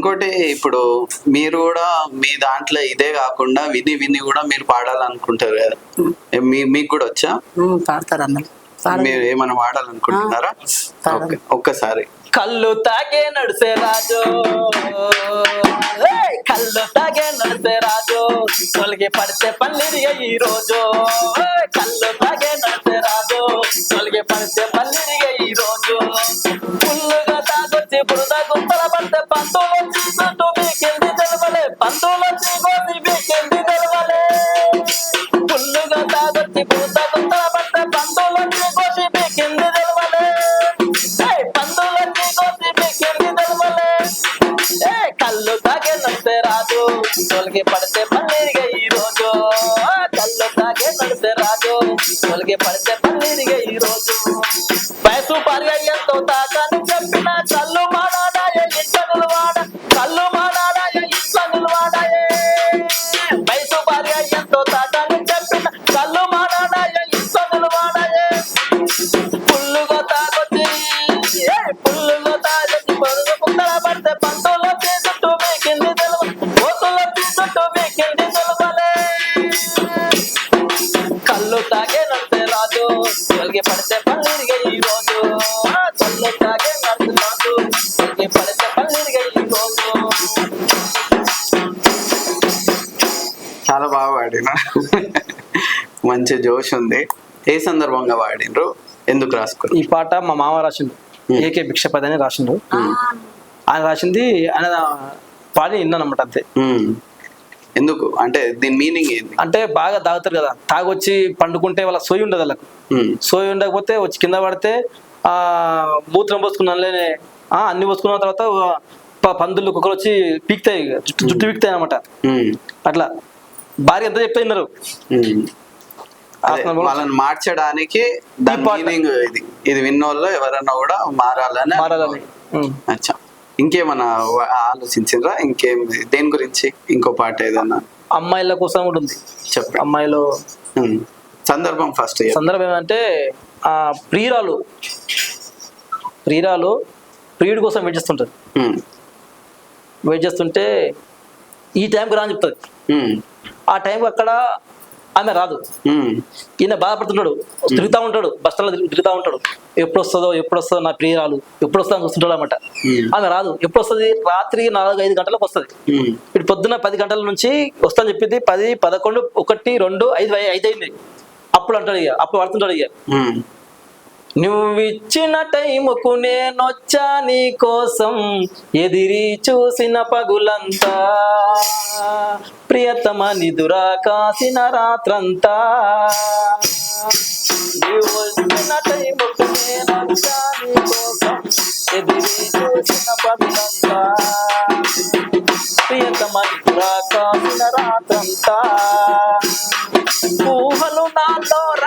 ఇంకోటి ఇప్పుడు మీరు కూడా మీ దాంట్లో ఇదే కాకుండా విని విని కూడా మీరు పాడాలనుకుంటారు కదా. ఏ, మీ మీకు కూడా వచ్చా? పాడతారు మీరు ఏమైనా పాడాలనుకుంటున్నారా? ఒక్కసారి. కళ్ళు తాగే నడిసే రాజు. ఏయ్! కళ్ళు తాగే నడిసే రాజు. తొలగి పడితే పల్లిరిగ ఈ రోజు. ఏయ్! కళ్ళు తాగే నడిసే రాజు. తొలగి పడితే పల్లిరిగ ఈ రోజు. ఫుల్లుగా తాగొచ్చి బురద గుంతల పడితే పంతులు వచ్చి చుట్టూ మీకెళ్ళి తెలవలే? పంతులు వచ్చి కోసి మీకెళ్ళి తెలవలే? ఫుల్లుగా తాగొచ్చి బురద గుంతల పడితే పంతులు వచ్చి కోసి మీకెళ్ళి తెలవలే? ఏయ్! పంతులన్నీ కోసి మీకెళ్ళి తెలవలే? ఏ కళ్ళు తాగే నడితే రాదు తొలగి పడితే మళ్ళీ ఈ రోజు. కళ్ళు తాగే నడితే రాదు తొలగి పడితే చాలా బాగా పాడినా మంచి జోష్ ఉంది. ఏ సందర్భంగా పాడినరు ఎందుకు రాసుకున్నారు? ఈ పాట మా మామ రాసిండు. ఏకే భిక్షపతి అని రాసిండు. ఆయన రాసింది ఆయన పాడి విన్నానమాట అంతే. ఎందుకు? అంటే దీని మీనింగ్ ఏంది? అంటే బాగా తాగుతారు కదా. తాగొచ్చి పండుకుంటే వాళ్ళ సోయి ఉండదు వాళ్ళకు. సోయి ఉండకపోతే వచ్చి కింద పడితే ఆ మూత్రం పోసుకున్నానులేనే ఆ అన్ని పోసుకున్న తర్వాత పందులు కుక్కలు వచ్చి పీక్తాయి. జుట్టు జుట్టు పీక్తాయి అనమాట. అట్లా. భార్య ఎంత చెప్తే విన్నారు వాళ్ళని మార్చడానికి ఇది. ఇది విన్నోళ్ళు ఎవరన్నా కూడా మారాలని మారాలని. అచ్చా. ఇంకేమన్నా ఆలోచించిండ్రా? ఇంకేం దేని గురించి? ఇంకో పాట ఏదన్నా? అమ్మాయిల కోసం కూడా ఉంది. చెప్పండి. అమ్మాయిలు. సందర్భం ఫస్ట్ సందర్భం ఏమంటే ఆ ప్రియురాలు ప్రియురాలు ప్రియుడి కోసం వెయిట్ చేస్తుంటది. వెయిట్ చేస్తుంటే ఈ టైంకి రా అని చెప్తుంది ఆ టైంకి అక్కడ ఆమె రాదు. ఈయన బాధపడుతుంటాడు తిరుగుతూ ఉంటాడు బస్ స్టాండ్లో తిరుగు- తిరుగుతూ ఉంటాడు. ఎప్పుడు వస్తుందో ఎప్పుడు వస్తుందో నా ప్రియురాలు ఎప్పుడు వస్తుందో చూస్తుంటాడు అనమాట ఆమె రాదు. ఎప్పుడు వస్తుంది రాత్రి నాలుగు ఐదు గంటలకు వస్తుంది. ఇప్పుడు పొద్దున్న పది గంటల నుంచి వస్తాను చెప్పింది పది పదకొండు ఒకటి రెండు ఐదు ఐదు అయింది. అప్పుడు అంటాడు ఇక అప్పుడు పడుతుంటాడు ఇక. నువ్విచ్చిన టైముకు నేనొచ్చా నీ కోసం ఎదిరి చూసిన పగులంతా. ప్రియతమ నిదురా కాసిన రాత్రంతా. టైముకు నేనొచ్చా నీ కోసం ఎదిరి చూసిన పగులంతా. ప్రియతమ నిదురా కాసిన రాత్రంతా.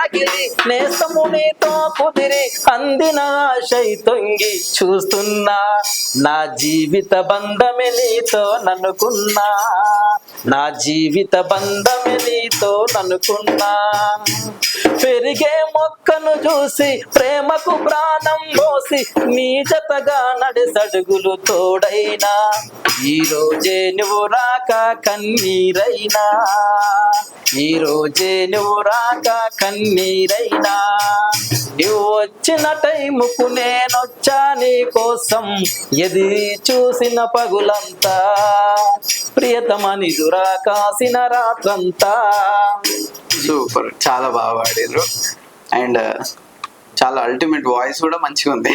సాగిలి రగిలి కుదిరి అందిన ఆశై తొంగి చూస్తున్నా. నా జీవిత బంధమే నీతో నన్నుకున్నా నా జీవిత బంధమే నీతో ననుకున్నా. పెరిగే మొక్కను చూసి ప్రేమకు ప్రాణం పోసి నీ జతగా నడిసడుగులు తోడైనా. ఈ రోజే నువ్వు రాక కన్నీరైనా. ఈ రోజే నువ్వు రాక కన్నీరైనా. నువ్వు వచ్చిన టైముకు నేనొచ్చా నీ కోసం ఎది చూసిన పగులంతా. ప్రియతమ నిదురా కాసిన రాత్రంతా. సూపర్ చాలా బాగా పాడారు. అండ్ uh, చాలా అల్టిమేట్ వాయిస్ కూడా మంచిగా ఉంది